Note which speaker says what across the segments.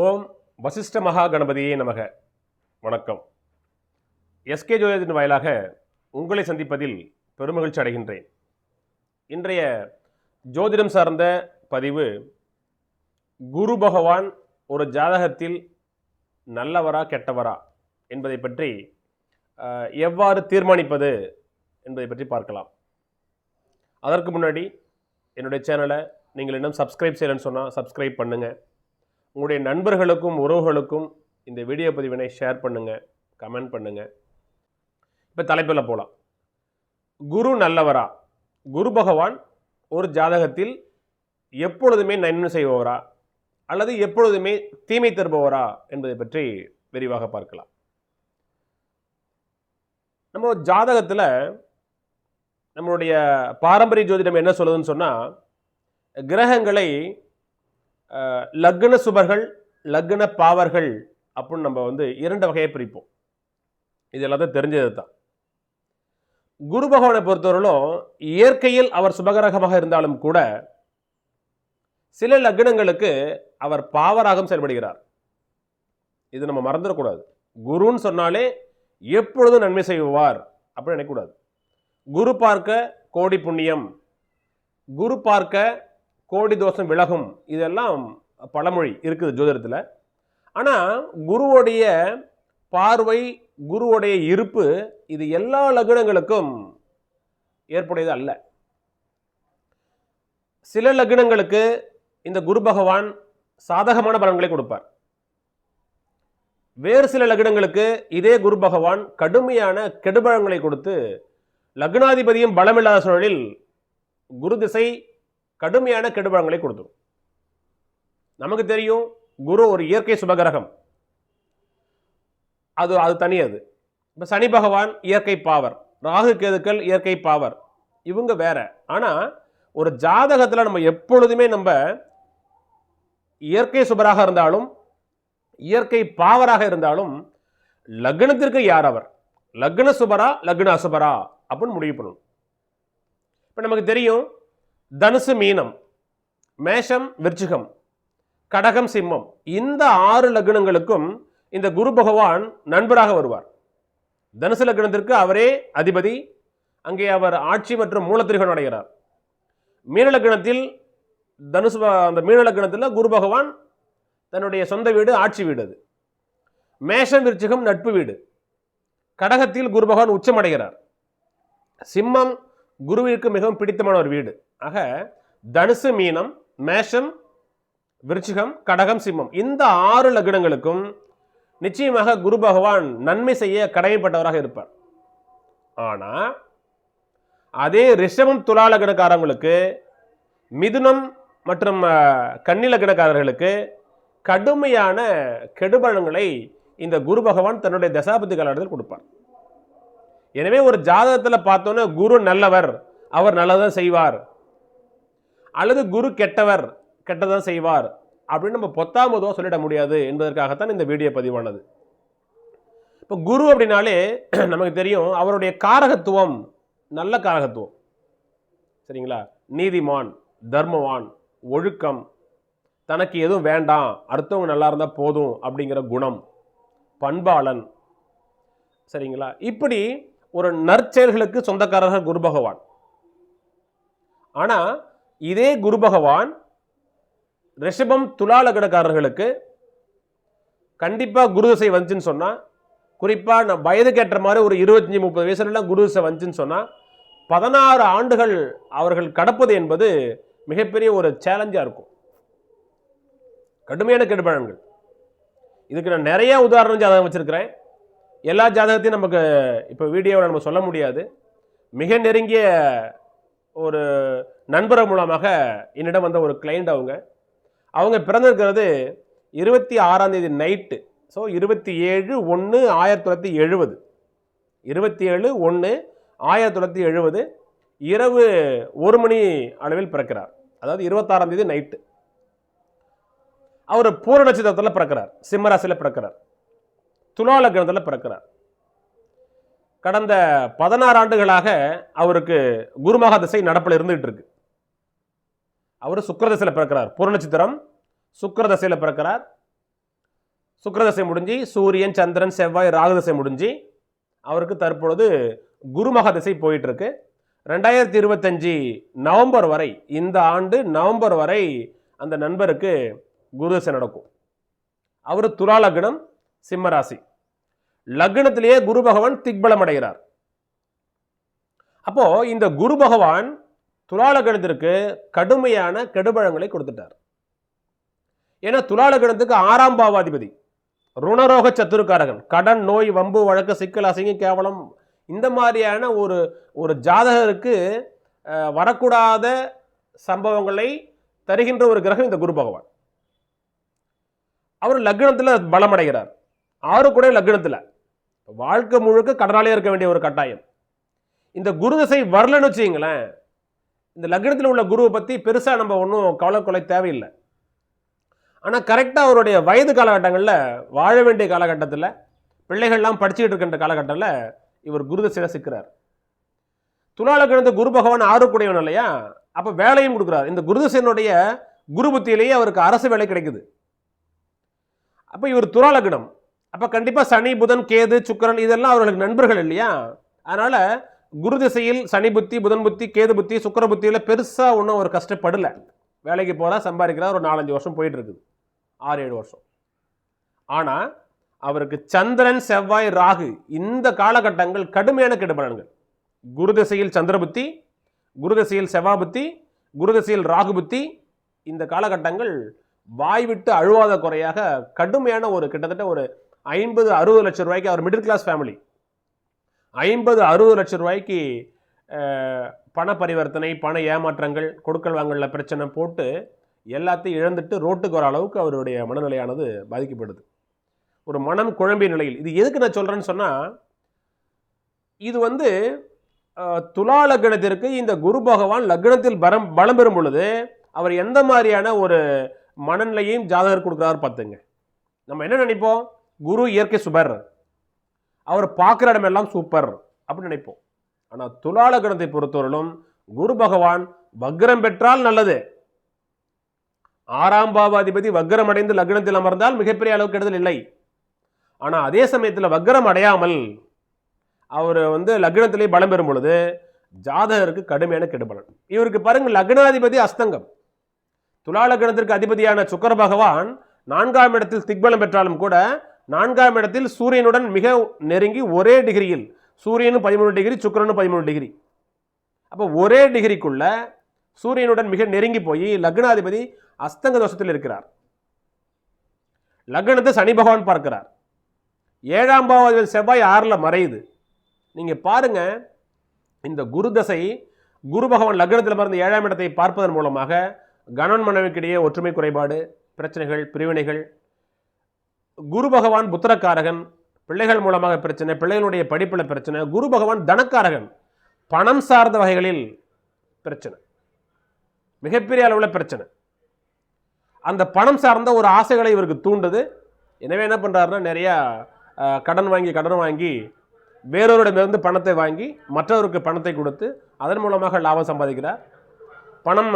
Speaker 1: ஓம் வசிஷ்ட மகா கணபதியே நமக. வணக்கம். எஸ்கே ஜோதிடத்தின் வாயிலாக உங்களை சந்திப்பதில் பெருமகிழ்ச்சி அடைகின்றேன். இன்றைய ஜோதிடம் சார்ந்த பதிவு குரு பகவான் ஒரு ஜாதகத்தில் நல்லவரா கெட்டவரா என்பதை பற்றி எவ்வாறு தீர்மானிப்பது என்பதை பற்றி பார்க்கலாம். அதற்கு முன்னாடி என்னுடைய சேனலை நீங்கள் இன்னும் சப்ஸ்கிரைப் செய்யலைன்னு சொன்னால் சப்ஸ்கிரைப் பண்ணுங்கள் உங்களுடைய நண்பர்களுக்கும் உறவுகளுக்கும் இந்த வீடியோ பதிவினை ஷேர் பண்ணுங்கள் கமெண்ட் பண்ணுங்கள் இப்போ தலைப்பில் போகலாம் குரு நல்லவரா? குரு பகவான் ஒரு ஜாதகத்தில் எப்பொழுதுமே நன்மை செய்பவரா? அல்லது எப்பொழுதுமே தீமை தருபவரா? என்பதை பற்றி விரிவாக பார்க்கலாம். நம்ம ஜாதகத்தில் நம்மளுடைய பாரம்பரிய ஜோதிடம் என்ன சொல்லுதுன்னு சொன்னால் கிரகங்களை லக்ன சுபர்கள் லக்ன பாவர்கள் அப்படின்னு நம்ம வந்து இரண்டு வகையை பிரிப்போம். இது எல்லாத்தையும் தெரிஞ்சது தான். குரு பகவானை பொறுத்தவரையிலும் இயற்கையில் அவர் சுபகரகமாக இருந்தாலும் கூட சில லக்னங்களுக்கு அவர் பாவராகம் செயல்படுகிறார். இது நம்ம மறந்துடக்கூடாது. குருன்னு சொன்னாலே எப்பொழுதும் நன்மை செய்வார் அப்படின்னு நினைக்கக்கூடாது. குரு பார்க்க கோடி புண்ணியம் குரு பார்க்க கோடி தோஷம் விலகும். இதெல்லாம் பழமொழி இருக்குது ஜோதிடத்தில். ஆனால் குருவோடைய பார்வை குருவுடைய இருப்பு இது எல்லா லக்னங்களுக்கும் ஏற்புடையது அல்ல. சில லக்னங்களுக்கு இந்த குரு பகவான் சாதகமான பலன்களை கொடுப்பார். வேறு சில லக்னங்களுக்கு இதே குரு பகவான் கடுமையான கெடுபலங்களை கொடுத்து லக்னாதிபதியும் பலமில்லாத சூழலில் குரு திசை கடுமையான கெடுபலன்களை கொடுத்துரும். நமக்கு தெரியும் குரு ஒரு இயற்கை சுபகிரகம். அது அது தனி அது இப்போ சனி பகவான் இயற்கை பாவர். ராகு கேதுக்கள் இயற்கை பாவர். இவங்க வேற. ஆனால் ஒரு ஜாதகத்தில் நம்ம எப்பொழுதுமே நம்ம இயற்கை சுபராக இருந்தாலும் இயற்கை பாவராக இருந்தாலும் லக்னத்திற்கு யார் அவர்? லக்ன சுபரா லக்ன அசுபரா அப்படின்னு முடிவு பண்ணணும். இப்போ நமக்கு தெரியும் தனுசு மீனம் மேஷம் விருச்சிகம் கடகம் சிம்மம். இந்த ஆறு லக்னங்களுக்கும் இந்த குரு பகவான் நண்பராக வருவார். தனுசு லக்னத்திற்கு அவரே அதிபதி. அங்கே அவர் ஆட்சி மற்றும் மூலத்திரிகன் அடைகிறார். மீன லக்னத்தில் தனுசு அந்த மீன லக்னத்தில் குரு பகவான் தன்னுடைய சொந்த வீடு ஆட்சி வீடு அது. மேஷம் விருச்சிகம் நட்பு வீடு. கடகத்தில் குரு பகவான் உச்சமடைகிறார் சிம்மம் குருவிற்கு மிகவும் பிடித்தமான ஒரு வீடு. ஆக தனுசு மீனம் மேஷம் விருச்சிகம் கடகம் சிம்மம். இந்த ஆறு லக்னங்களுக்கும் நிச்சயமாக குரு பகவான் நன்மை செய்ய கடமைப்பட்டவராக இருப்பார். ஆனால் அதே ரிஷபம் துலா லக்னக்காரங்களுக்கு மிதுனம் மற்றும் கன்னி லக்னக்காரர்களுக்கு கடுமையான கெடுபலன்களை இந்த குரு பகவான் தன்னுடைய தசாபதி காலத்தில் கொடுப்பார். எனவே ஒரு ஜாதகத்தில் பார்த்தோன்னே குரு நல்லவர் அவர் நல்லதான் செய்வார். அல்லது குரு கெட்டவர் கெட்டதான் செய்வார் அப்படின்னு நம்ம பொத்தாமதோ சொல்லிட முடியாது என்பதற்காகத்தான் இந்த வீடியோ பதிவானது. இப்போ குரு அப்படின்னாலே நமக்கு தெரியும் அவருடைய காரகத்துவம் நல்ல காரகத்துவம். சரிங்களா? நீதிமான் தர்மவான் ஒழுக்கம். தனக்கு எதுவும் வேண்டாம் அடுத்தவங்க நல்லா இருந்தால் போதும் அப்படிங்கிற குணம். பண்பாளன். சரிங்களா? இப்படி ஒரு நற்செயல்களுக்கு சொந்தக்காரர்கள் குரு பகவான். ஆனால் இதே குரு பகவான் ரிஷபம் துலா லக்னக்காரர்களுக்கு கண்டிப்பாக குரு திசை வந்துச்சுன்னு சொன்னால் குறிப்பாக நான் வயதுக்கு ஏற்ற மாதிரி ஒரு இருபத்தஞ்சி முப்பது வயசுலலாம் குரு திசை வந்துச்சுன்னு சொன்னால் பதினாறு ஆண்டுகள் அவர்கள் கடப்பது என்பது மிகப்பெரிய ஒரு சேலஞ்சாக இருக்கும். கடுமையான கெடுபழங்கள் இதுக்கு நான் நிறைய உதாரணம் ஜாதகம் வச்சுருக்கிறேன். எல்லா ஜாதகத்தையும் நமக்கு இப்போ வீடியோவில் நம்ம சொல்ல முடியாது. மிக நெருங்கிய ஒரு நண்பர் மூலமாக என்னிடம் வந்த ஒரு கிளைண்ட் அவங்க. அவங்க பிறந்திருக்கிறது இருபத்தி ஆறாம் தேதி நைட்டு ஸோ இருபத்தி ஏழு ஒன்று ஆயிரத்தி தொள்ளாயிரத்தி எழுபது. இருபத்தி ஏழு ஒன்று ஆயிரத்தி தொள்ளாயிரத்தி எழுபது. இரவு ஒரு மணி அளவில் பிறக்கிறார். அதாவது இருபத்தாறாம் தேதி நைட்டு அவர் பூர நட்சத்திரத்தில் பிறக்கிறார். சிம்மராசியில் பிறக்கிறார். துலா லக்னத்தில் பிறக்கிறார். கடந்த பதினாறு ஆண்டுகளாக அவருக்கு குருமகா திசை நடப்பில் இருந்துகிட்டு இருக்கு. அவர் சுக்கரதசையில் பிறக்கிறார். பூர நட்சத்திரம் பிறக்கிறார். சுக்கரதசை முடிஞ்சு சூரியன் சந்திரன் செவ்வாய் ராகுதசை முடிஞ்சு அவருக்கு தற்பொழுது குருமக திசை போயிட்டுருக்கு. ரெண்டாயிரத்தி இருபத்தஞ்சி நவம்பர் வரை இந்த ஆண்டு நவம்பர் வரை அந்த நண்பருக்கு குருதசை நடக்கும். அவர் துலா லக்னம் சிம்மராசி லக்னத்திலேயே குரு பகவான் திக்பலம் அடைகிறார். அப்போ இந்த குரு பகவான் துலால லக்னத்திற்கு கடுமையான கெடுபழங்களை கொடுத்துட்டார். ஏன்னா துலால கணத்துக்கு ஆறாம் பாவாதிபதி ருணரோக சத்துருக்காரகன் கடன் நோய் வம்பு வழக்கு சிக்கல் அசிங்க கேவலம் இந்த மாதிரியான ஒரு ஒரு ஜாதகருக்கு வரக்கூடாத சம்பவங்களை தருகின்ற ஒரு கிரகம் இந்த குரு பகவான். அவர் லக்னத்தில் பலமடைகிறார். ஆறு கூட லக்னத்தில். வாழ்க்கை முழுக்க கடனாலே இருக்க வேண்டிய ஒரு கட்டாயம். இந்த குரு திசை வரலன்னு வச்சுங்களேன் இந்த லக்னத்தில் உள்ள குருவை பற்றி பெருசாக நம்ம ஒன்றும் கவலை கொலை தேவையில்லை. ஆனால் கரெக்டாக அவருடைய வயது காலகட்டங்களில் வாழ வேண்டிய காலகட்டத்தில் பிள்ளைகள்லாம் படிச்சுக்கிட்டு இருக்கின்ற காலகட்டத்தில் இவர் குரு சிக்கிறார். துலால கிழந்த குரு பகவான் ஆறுக்குடையவன் இல்லையா? அப்போ வேலையும் கொடுக்குறார். இந்த குருதசனுடைய குரு புத்தியிலேயே அவருக்கு அரசு வேலை கிடைக்குது. அப்போ இவர் துலாலக்னம் அப்போ கண்டிப்பாக சனி புதன் கேது சுக்கரன் இதெல்லாம் அவர்களுக்கு நண்பர்கள் இல்லையா? அதனால் குரு திசையில் சனி புத்தி புதன் புத்தி கேது புத்தி சுக்கர புத்தியில் பெருசாக ஒன்றும் ஒரு கஷ்டப்படல. வேலைக்கு போகிறா சம்பாதிக்கிறார் ஒரு நாலஞ்சு வருஷம் போயிட்டு இருக்குது ஆறு ஏழு வருஷம். ஆனால் அவருக்கு சந்திரன் செவ்வாய் ராகு இந்த காலகட்டங்கள் கடுமையான கெடுபலன்கள். குரு திசையில் சந்திர புத்தி குரு திசையில் செவ்வாய் புத்தி குரு திசையில் ராகு புத்தி இந்த காலகட்டங்கள் வாய் விட்டு அழுவாத குறையாக கடுமையான ஒரு கிட்டத்தட்ட ஒரு ஐம்பது அறுபது லட்சம் ரூபாய்க்கு அவர் மிடில் கிளாஸ் ஃபேமிலி ஐம்பது அறுபது லட்சம் ரூபாய்க்கு பண பரிவர்த்தனை பண ஏமாற்றங்கள் கொடுக்கல் வாங்கல பிரச்சனை போட்டு எல்லாத்தையும் இழந்துட்டு ரோட்டுக்கு வர அளவுக்கு அவருடைய மனநிலையானது பாதிக்கப்படுது. ஒரு மனம் குழம்பிய நிலையில். இது எதுக்கு நான் சொல்கிறேன்னு சொன்னால் இது வந்து துலா லக்னத்திற்கு இந்த குரு பகவான் லக்னத்தில் பரம் பலம் பெறும் பொழுது அவர் எந்த மாதிரியான ஒரு மனநிலையையும் ஜாதகர் கொடுக்குறாரு பார்த்துங்க. நம்ம என்ன நினைப்போம்? குரு இயற்கை சுபர். அவர் பார்க்குற இடமெல்லாம் சூப்பர் அப்படின்னு நினைப்போம். ஆனால் துலா லக்னத்தை பொறுத்தவரையிலும் குரு பகவான் வக்ரம் பெற்றால் நல்லது. ஆறாம் பாவாதிபதி வக்ரம் அடைந்து லக்னத்தில் அமர்ந்தால் மிகப்பெரிய அளவுக்கு கெடுதல் இல்லை. ஆனால் அதே சமயத்தில் வக்ரம் அடையாமல் அவர் வந்து லக்னத்திலே பலம் பெறும் பொழுது ஜாதகருக்கு கடுமையான கெடுபலன். இவருக்கு பாருங்க லக்னாதிபதி அஸ்தங்கம். துலா லக்னத்திற்கு அதிபதியான சுக்கர பகவான் நான்காம் இடத்தில் திக்பலம் பெற்றாலும் கூட நான்காம் இடத்தில் சூரியனுடன் மிக நெருங்கி ஒரே டிகிரியில் சூரியனும் பதிமூணு டிகிரி சுக்கிரனும் பதிமூணு டிகிரி. அப்போ ஒரே டிகிரிக்குள்ள சூரியனுடன் மிக நெருங்கி போய் லக்னாதிபதி அஸ்தங்க தோஷத்தில் இருக்கிறார். லக்னத்தை சனி பகவான் பார்க்கிறார். ஏழாம் பாவாதிபதி செவ்வாய் ஆறில் மறையுது. நீங்கள் பாருங்க இந்த குரு தசை குரு பகவான் லக்னத்தில் மறந்து ஏழாம் இடத்தை பார்ப்பதன் மூலமாக கணவன் மனைவிக்கிடையே ஒற்றுமை குறைபாடு பிரச்சனைகள் பிரிவினைகள் குரு பகவான் புத்திரக்காரகன் பிள்ளைகள் மூலமாக பிரச்சனை பிள்ளைகளுடைய படிப்பில் பிரச்சனை குரு பகவான் தனக்காரகன் பணம் சார்ந்த வகைகளில் பிரச்சனை. மிகப்பெரிய அளவில் பிரச்சனை. அந்த பணம் சார்ந்த ஒரு ஆசைகளை இவருக்கு தூண்டுது. எனவே என்ன பண்ணுறாருன்னா நிறையா கடன் வாங்கி கடன் வாங்கி வேறொருடமிருந்து பணத்தை வாங்கி மற்றவருக்கு பணத்தை கொடுத்து அதன் மூலமாக லாபம் சம்பாதிக்கிறார். பணம்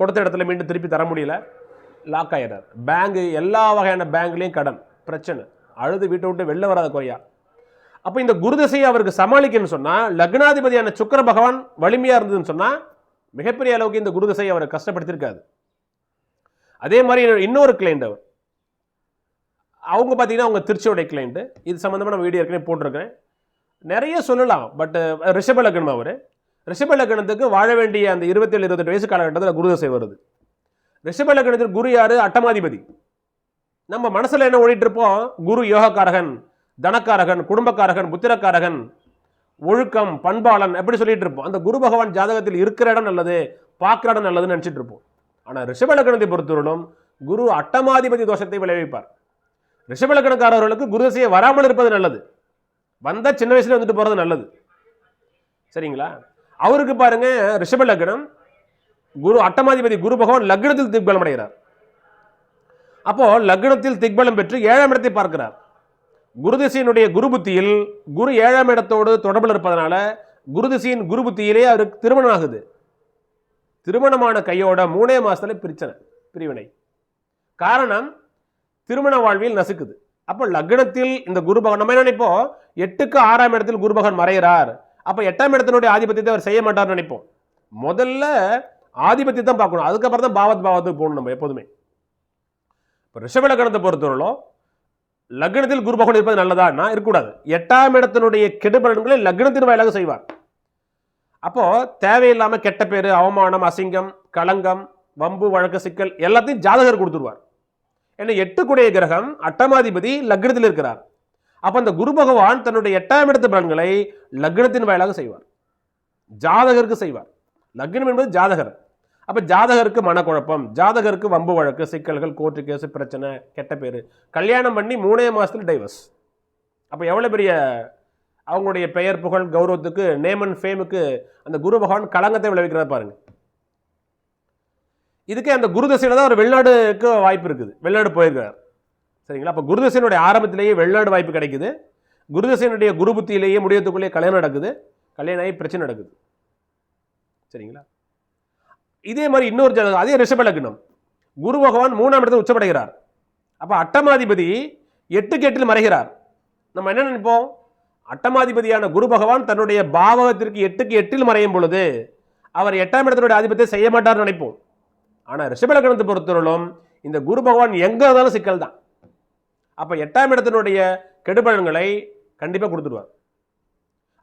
Speaker 1: கொடுத்த இடத்துல மீண்டும் திருப்பி தர முடியல. லாக் ஆயிடுறார். பேங்கு எல்லா வகையான பேங்க்லேயும் கடன். பிரச்சனை. அழுது வீட்டை விட்டு வெளில வராத குறையா அப்போ இந்த குரு திசையை அவருக்கு சமாளிக்கணும்னு சொன்னால் லக்னாதிபதியான சுக்கர பகவான் வலிமையாக இருந்ததுன்னு சொன்னால் மிகப்பெரிய அளவுக்கு இந்த குரு அவரை கஷ்டப்படுத்தியிருக்காது அதே மாதிரி இன்னொரு கிளைண்ட் அவர். அவங்க பார்த்தீங்கன்னா அவங்க திருச்சியோடைய கிளைண்ட்டு இது சம்மந்தமாக நம்ம வீடியோ ஏற்கனவே போட்டிருக்கிறேன். நிறைய சொல்லலாம் பட் ரிஷப லக்னம் அவர். ரிஷப லக்னத்துக்கு வாழ வேண்டிய அந்த இருபத்தேழு இருபத்தெட்டு வயசு காலகட்டத்தில் குருதசை வருது. ரிஷபலக்கணத்தில் குரு யாரு? அட்டமாதிபதி. நம்ம மனசில் என்ன ஓடிட்டு இருப்போம் குரு யோகக்காரகன் தனக்காரகன் குடும்பக்காரகன் புத்திரக்காரகன் ஒழுக்கம் பண்பாளன் எப்படி சொல்லிட்டு இருப்போம். அந்த குரு பகவான் ஜாதகத்தில் இருக்கிற இடம் நல்லது பார்க்குற இடம் நல்லதுன்னு நினச்சிட்டு இருப்போம். ஆனால் ரிஷபலக்கணத்தை பொறுத்தவரையிலும் குரு அட்டமாதிபதி தோஷத்தை விளைவிப்பார். ரிஷபலக்கணக்காரர்களுக்கு குரு தசையை வராமல் இருப்பது நல்லது. வந்தால் சின்ன வயசுல வந்துட்டு போகிறது நல்லது. சரிங்களா? அவருக்கு பாருங்க ரிஷபலக்கணம் குரு அட்டமாதிபதி குரு பகவான் லக்னத்தில் திக்பலம் அடைகிறார். அப்போ லக்னத்தில் திக்பலம் பெற்று ஏழாம் இடத்தை பார்க்கிறார். குருதிசையினுடைய குரு புத்தியில் குரு ஏழாம் இடத்தோடு தொடர்பில் இருப்பதனால குருதிசையின் குரு புத்தியிலே அவருக்கு திருமணம் ஆகுது. திருமணமான கையோட மூணே மாசத்துல பிரச்சனை பிரிவினை. காரணம் திருமண வாழ்வில் நசுக்குது. அப்போ லக்னத்தில் இந்த குரு பகவான் நம்ம என்ன நினைப்போம்? எட்டுக்கு ஆறாம் இடத்தில் குரு பகவான் மறைகிறார். அப்போ எட்டாம் இடத்தினுடைய ஆதிபத்தியத்தை அவர் செய்ய மாட்டார்னு நினைப்போம். முதல்ல ஆதிபத்தியம் தான் பார்க்கணும். அதுக்கப்புறம் தான் பாவத் பாவத்துக்கு போகணும் நம்ம எப்போதுமே. இப்போ ரிஷப லக்னத்தை பொறுத்தவரையிலும் லக்னத்தில் குரு பகவான் இருப்பது நல்லதான்னா இருக்கக்கூடாது. எட்டாம் இடத்தினுடைய கெடுபலன்களை லக்னத்தின் வாயிலாக செய்வார். அப்போது தேவையில்லாமல் கெட்ட பேர் அவமானம் அசிங்கம் களங்கம் வம்பு வழக்கு சிக்கல் எல்லாத்தையும் ஜாதகர் கொடுத்துருவார். ஏன்னா எட்டுக்குடைய கிரகம் அட்டமாதிபதி லக்னத்தில் இருக்கிறார். அப்போ அந்த குரு பகவான் தன்னுடைய எட்டாம் இடத்து பலன்களை லக்னத்தின் வாயிலாக செய்வார். ஜாதகருக்கு செய்வார். லக்னம் என்பது ஜாதகர். அப்போ ஜாதகருக்கு மனக்குழப்பம் ஜாதகருக்கு வம்பு வழக்கு சிக்கல்கள் கோர்ட்டு கேஸு பிரச்சனை கெட்ட பேர். கல்யாணம் பண்ணி மூணே மாதத்தில் டைவர்ஸ் அப்போ எவ்வளோ பெரிய அவங்களுடைய பெயர் புகழ் கௌரவத்துக்கு நேம் அண்ட் ஃபேமுக்கு அந்த குரு பகவான் களங்கத்தை விளைவிக்கிறத பாருங்கள் இதுக்கே அந்த குரு தசையில் தான் ஒரு வெளிநாடுக்கு வாய்ப்பு இருக்குது. வெளிநாடு போயிருக்கிறார். சரிங்களா? அப்போ குருதசையினுடைய ஆரம்பத்திலேயே வெளிநாடு வாய்ப்பு கிடைக்குது. குருதசையினுடைய குரு புத்தியிலேயே முடியத்துக்குள்ளேயே கல்யாணம் நடக்குது. கல்யாணம் ஆகி பிரச்சனை நடக்குது. சரிங்களா? இதே மாதிரி இன்னொரு ஜாதகம் அதே ரிஷப லக்னம். குரு பகவான் மூணாம் இடத்தில் உச்சமடைகிறார். அப்போ அட்டமாதிபதி எட்டுக்கு எட்டில் மறைகிறார். நம்ம என்ன நினைப்போம்? அட்டமாதிபதியான குரு பகவான் தன்னுடைய பாவகத்திற்கு எட்டுக்கு எட்டில் மறையும் பொழுது அவர் எட்டாம் இடத்தினுடைய ஆதிபத்தியம் செய்ய மாட்டார்னு நினைப்போம். ஆனால் ரிஷபலக்கணத்தை பொறுத்தவரையிலும் இந்த குரு பகவான் எங்கே இருந்தாலும் சிக்கல் தான். அப்போ எட்டாம் இடத்தினுடைய கெடுபலன்களை கண்டிப்பாக கொடுத்துருவார்.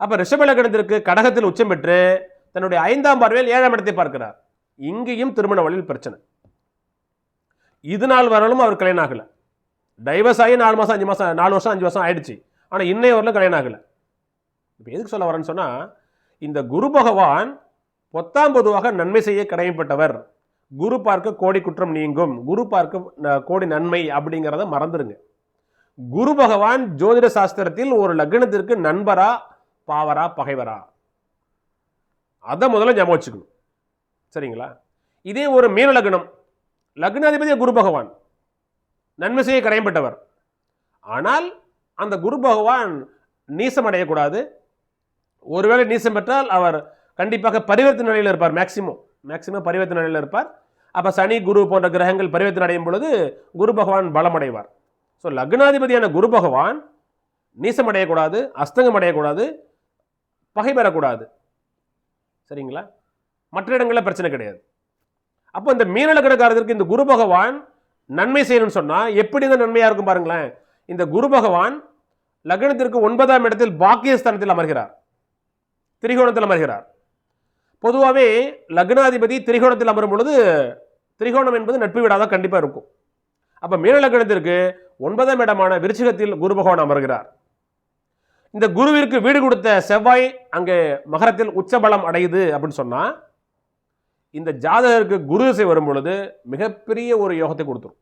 Speaker 1: அப்போ ரிஷபலக்கணத்திற்கு கடகத்தில் உச்சம் பெற்று தன்னுடைய ஐந்தாம் பார்வையில் ஏழாம் இடத்தை பார்க்கிறார். இங்கேயும் திருமண வழியில் பிரச்சனை. இது நாள் வரலும் அவர் கல்யாணம் ஆகலை. டைவர்ஸ் ஆகி நாலு மாதம் அஞ்சு மாதம் நாலு வருஷம் அஞ்சு வருஷம் ஆயிடுச்சு. ஆனால் இன்னைய வரலும் கல்யாணம் ஆகலை. இப்போ எதுக்கு சொல்ல வரேன்னு சொன்னால் இந்த குரு பகவான் பொத்தாம் பொதுவாக நன்மை செய்ய கடமைப்பட்டவர். குரு பார்க்க கோடி குற்றம் நீங்கும். குரு பார்க்க கோடி நன்மை அப்படிங்கிறத மறந்துடுங்க குரு பகவான் ஜோதிட சாஸ்திரத்தில் ஒரு லக்னத்திற்கு நண்பரா பாவரா பகைவரா. அதை முதல்ல ஞாபகம் வச்சுக்கணும். சரிங்களா? இதே ஒரு மீன லக்னம். லக்னாதிபதி குரு பகவான். நன்மை செய்ய கரையம்பட்டவர் ஆனால் அந்த குரு பகவான் நீசம் அடையக்கூடாது. ஒருவேளை நீசம் பெற்றால் அவர் கண்டிப்பாக பரிவர்த்தனை நிலையில் இருப்பார் மேக்சிமம் மேக்சிமம் பரிவர்த்தனை நிலையில் இருப்பார். அப்போ சனி குரு போன்ற கிரகங்கள் பரிவர்த்தனை அடையும் பொழுது குரு பகவான் பலம் அடைவார். ஸோ லக்னாதிபதியான குரு பகவான் நீசம் அடையக்கூடாது அஸ்தங்கம் அடையக்கூடாது பகை பெறக்கூடாது சரிங்களா? மற்ற இடங்களில் பிரச்சனை கிடையாது. அப்போ இந்த மீன இந்த குரு பகவான் நன்மை செய்யணும்னு சொன்னால் எப்படி தான் நன்மையாக இருக்கும் பாருங்களேன். இந்த குரு பகவான் லக்னத்திற்கு ஒன்பதாம் இடத்தில் பாக்கியஸ்தானத்தில் அமர்கிறார். திரிகோணத்தில் அமர்கிறார். பொதுவாகவே லக்னாதிபதி திரிகோணத்தில் அமரும் பொழுது திரிகோணம் என்பது நட்பு வீடாக கண்டிப்பாக இருக்கும். அப்போ மீன லக்னத்திற்கு ஒன்பதாம் இடமான விருச்சிகத்தில் குரு பகவான் அமர்கிறார். இந்த குருவிற்கு வீடு கொடுத்த செவ்வாய் அங்கே மகரத்தில் உச்சபலம் அடையுது அப்படின்னு சொன்னால் இந்த ஜாதகருக்கு குரு திசை வரும் பொழுது மிகப்பெரிய ஒரு யோகத்தை கொடுத்துரும்.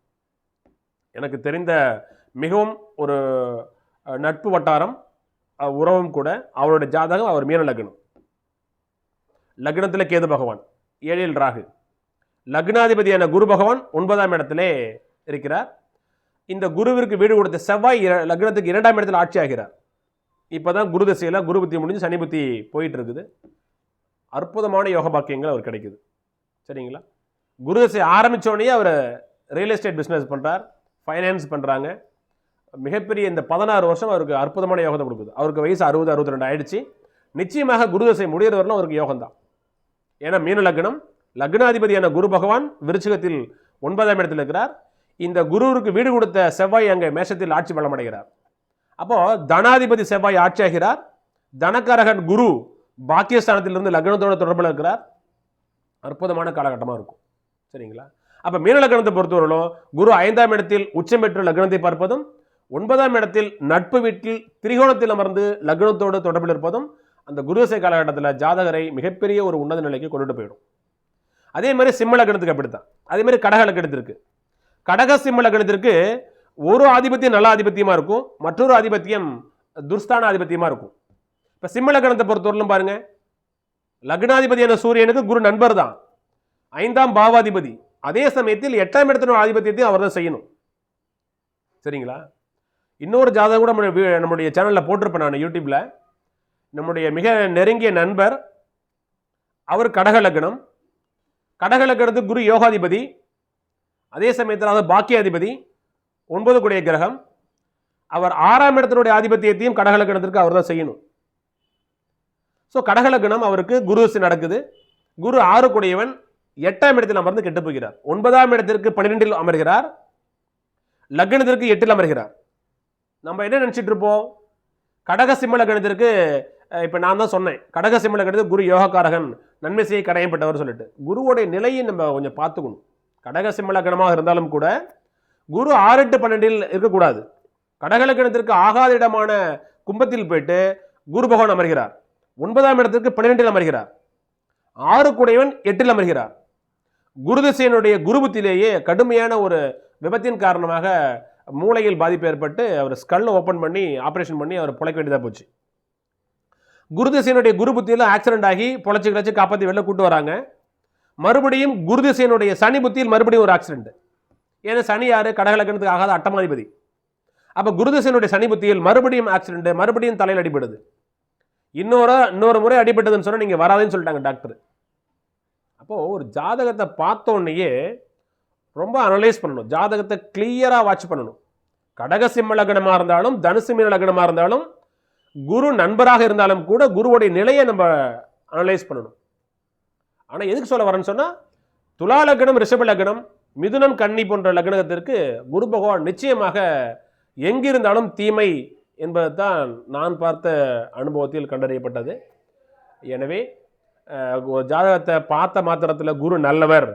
Speaker 1: எனக்கு தெரிந்த மிகவும் ஒரு நட்பு வட்டாரம் உறவும் கூட அவருடைய ஜாதகம் அவர் மீன லக்னம். லக்னத்தில் கேது பகவான் ஏழில் ராகு. லக்னாதிபதியான குரு பகவான் ஒன்பதாம் இடத்திலே இருக்கிறார். இந்த குருவிற்கு வீடு கொடுத்த செவ்வாய் லக்னத்துக்கு இரண்டாம் இடத்தில் ஆட்சியாகிறார். இப்போ தான் குரு திசையில் குரு புத்தி முடிஞ்சு சனி புத்தி போயிட்டு இருக்குது அற்புதமான யோக பாக்கியங்கள் அவர் கிடைக்குது. சரிங்களா? குரு திசை ஆரம்பித்தோடனே அவர் ரியல் எஸ்டேட் பிஸ்னஸ் பண்ணுறார் ஃபைனான்ஸ் பண்ணுறாங்க மிகப்பெரிய இந்த பதினாறு வருஷம் அவருக்கு அற்புதமான யோகத்தை கொடுக்குது. அவருக்கு வயசு அறுபது அறுபத்தி ரெண்டு ஆயிடுச்சு. நிச்சயமாக குரு திசை முடியிற அவருக்கு யோகம் தான் ஏன்னா மீன லக்னம் லக்னாதிபதியான குரு பகவான் விருச்சிகத்தில் ஒன்பதாம் இடத்தில் இருக்கிறார். இந்த குருவுக்கு வீடு கொடுத்த செவ்வாய் அங்கே மேஷத்தில் ஆட்சி பலமடைகிறார் அப்போ தனாதிபதி செவ்வாய் ஆட்சியாகிறார். தனகரகன் குரு பாக்கியஸ்தானத்திலிருந்து லக்னத்தோட தொடர்பில் இருக்கிறார். அற்புதமான காலகட்டமாக இருக்கும். சரிங்களா? அப்போ மீன லக்னத்தை பொறுத்தவரையிலும் குரு ஐந்தாம் இடத்தில் உச்சம் பெற்று லக்னத்தை பார்ப்பதும் ஒன்பதாம் இடத்தில் நட்பு வீட்டில் திரிகோணத்தில் அமர்ந்து லக்னத்தோடு தொடர்பில் இருப்பதும் அந்த குருசை காலகட்டத்தில் ஜாதகரை மிகப்பெரிய ஒரு உன்னத நிலைக்கு கொண்டுட்டு போயிடும். அதே மாதிரி சிம்ம லக்னத்துக்கு அப்படித்தான். அதே மாதிரி கடக லக்னத்திற்கு. கடக சிம்ம லக்னத்திற்கு ஒரு ஆதிபத்தியம் நல்ல ஆதிபத்தியமாக இருக்கும் மற்றொரு ஆதிபத்தியம் துர்ஸ்தான ஆதிபத்தியமாக இருக்கும். இப்போ சிம்ம லக்னத்தை பொறுத்தவரையிலும் பாருங்கள் லக்னாதிபதியான சூரியனுக்கு குரு நண்பர் தான். ஐந்தாம் பாவாதிபதி. அதே சமயத்தில் எட்டாம் இடத்தினோட ஆதிபத்தியத்தையும் அவர் தான் செய்யணும். சரிங்களா? இன்னொரு ஜாதகம் கூட நம்ம நம்முடைய சேனலில் போட்டிருப்பேன் நான் யூடியூப்பில் நம்முடைய மிக நெருங்கிய நண்பர் அவர் கடக லக்னம். கடக லக்னத்துக்கு குரு யோகாதிபதி. அதே சமயத்தில் அவர் பாக்கியாதிபதி. ஒன்பது கூடிய கிரகம். அவர் ஆறாம் இடத்தினுடைய ஆதிபத்தியத்தையும் கடகலக்கணத்திற்கு அவர் தான் செய்யணும். ஸோ கடகலக்கணம் அவருக்கு குரு நடக்குது. குரு ஆறு கூடியவன் எட்டாம் இடத்தில் அமர்ந்து கெட்டு போகிறார். ஒன்பதாம் இடத்திற்கு பன்னிரெண்டில் அமர்கிறார். லக்னத்திற்கு எட்டில் அமர்கிறார். நம்ம என்ன நினச்சிட்டு இருப்போம்? கடக சிம்ம லக்னத்திற்கு இப்போ நான் தான் சொன்னேன். கடக சிம்ம லக்னத்துக்கு குரு யோகக்காரகன் நன்மை செய்ய கடையப்பட்டவர் சொல்லிட்டு. குருவோடைய நிலையை நம்ம கொஞ்சம் பார்த்துக்கணும். கடக சிம்ம லக்னமாக இருந்தாலும் கூட குரு ஆறு எட்டு பன்னெண்டில் இருக்கக்கூடாது. கடகலக்கணத்திற்கு ஆகாத இடமான கும்பத்தில் போயிட்டு குரு பகவான் அமர்கிறார். ஒன்பதாம் இடத்திற்கு பன்னிரெண்டில் அமர்கிறார். ஆறு குடையவன் எட்டில் அமர்கிறார். குருதிசையனுடைய குருபத்திலேயே குருபுத்திலேயே கடுமையான ஒரு விபத்தின் காரணமாக மூளையில் பாதிப்பு ஏற்பட்டு அவர் ஸ்கல்லை ஓப்பன் பண்ணி ஆப்ரேஷன் பண்ணி அவர் பிழைக்க வேண்டியதாக போச்சு. குருதிசையனுடைய குருபுத்தியில் ஆக்சிடென்ட் ஆகி பொழைச்சி கிளச்சி காப்பாற்றி வெளில கூட்டு வராங்க. மறுபடியும் குருதிசையனுடைய சனி புத்தியில் மறுபடியும் ஒரு ஆக்சிடென்ட் ஏன்னா சனி யார் கடகலக்கணத்துக்கு ஆகாத அட்டமாதிபதி. அப்போ குருதிசனுடைய சனி புத்தியில் மறுபடியும் ஆக்சிடென்ட் மறுபடியும் தலையில் அடிபடுது. இன்னொரு இன்னொரு முறை அடிபட்டதுன்னு சொன்னால் நீங்கள் வராதுன்னு சொல்லிட்டாங்க டாக்டர் அப்போது ஒரு ஜாதகத்தை பார்த்தோன்னையே ரொம்ப அனலைஸ் பண்ணணும். ஜாதகத்தை கிளியராக வாட்ச் பண்ணணும். கடக சிம்ம லக்னமாக இருந்தாலும் தனுசிம்ம லக்னமாக இருந்தாலும் குரு நண்பராக இருந்தாலும் கூட குருவுடைய நிலையை நம்ம அனலைஸ் பண்ணணும். ஆனால் எதுக்கு சொல்ல வரேன்னு சொன்னால் துலா லக்னம் ரிஷப லக்னம் மிதுனம் கன்னி போன்ற லக்னத்திற்கு குரு பகவான் நிச்சயமாக எங்கிருந்தாலும் தீமை என்பது தான் நான் பார்த்த அனுபவத்தில் கண்டறியப்பட்டது. எனவே ஜாதகத்தை பார்த்த மாத்திரத்தில் குரு நல்லவர்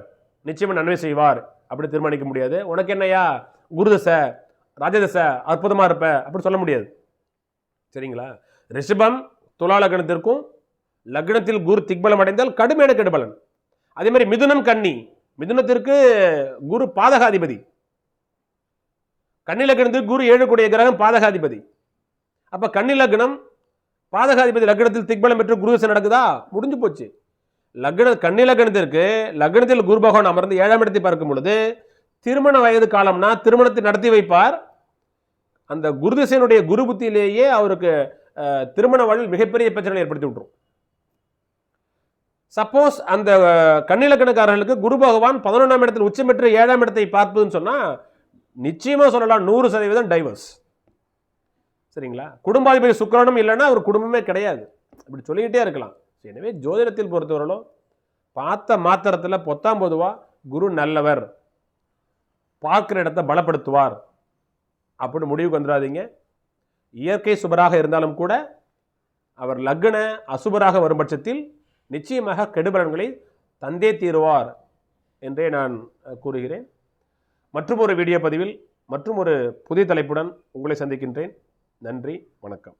Speaker 1: நிச்சயமாக நன்மை செய்வார் அப்படி தீர்மானிக்க முடியாது. உனக்கு என்னையா குருதசை ராஜதசை அற்புதமாக இருப்ப அப்படி சொல்ல முடியாது. சரிங்களா? ரிஷபம் துலா லக்னத்திற்கும் லக்னத்தில் குரு திக்பலம் அடைந்தால் கடுமையான கெடுபலன். அதே மாதிரி மிதுனம் கன்னி மிதுனத்திற்கு குரு பாதகாதிபதி. கன்னி குரு ஏழு கூடிய கிரகம் பாதகாதிபதி. அப்ப கன்னி லக்னம் பாதகாதிபதி லக்னத்தில் திக்பலம் பெற்று குரு நடக்குதா? முடிஞ்சு போச்சு. லக்ன கன்னி லக்னத்திற்கு லக்னத்தில் குரு பகவான் அமர்ந்து ஏழாம் இடத்தை பார்க்கும் பொழுது திருமண வயது காலம்னா திருமணத்தை நடத்தி வைப்பார். அந்த குருதிசையனுடைய குரு புத்தியிலேயே அவருக்கு திருமண வாழ்வில் மிகப்பெரிய பிரச்சனை ஏற்படுத்தி விட்டுரும். சப்போஸ் அந்த கண்ணிலக்கணக்காரர்களுக்கு குரு பகவான் பதினொன்றாம் இடத்தில் உச்சம் பெற்று ஏழாம் இடத்தை பார்ப்பதுன்னு சொன்னால் நிச்சயமாக சொல்லலாம் நூறு சதவீதம் டைவர்ஸ். சரிங்களா? குடும்பாதிபதி சுக்கரனும் இல்லைன்னா ஒரு குடும்பமே கிடையாது. இப்படி சொல்லிக்கிட்டே இருக்கலாம். எனவே ஜோதிடத்தில் பொறுத்தவரையிலும் பார்த்த மாத்திரத்தில் பொத்தாம் பொதுவாக குரு நல்லவர். பார்க்குற இடத்த பலப்படுத்துவார். அப்படின்னு முடிவுக்கு வந்துடாதீங்க இயற்கை சுபராக இருந்தாலும் கூட அவர் லக்ன அசுபராக வரும் பட்சத்தில் நிச்சயமாக கெடுபலன்களை தந்தே தீருவார் என்றே நான் கூறுகிறேன். மற்றும் ஒரு வீடியோ பதிவில் மற்றும் ஒரு புதிய தலைப்புடன் உங்களை சந்திக்கின்றேன். நன்றி வணக்கம்.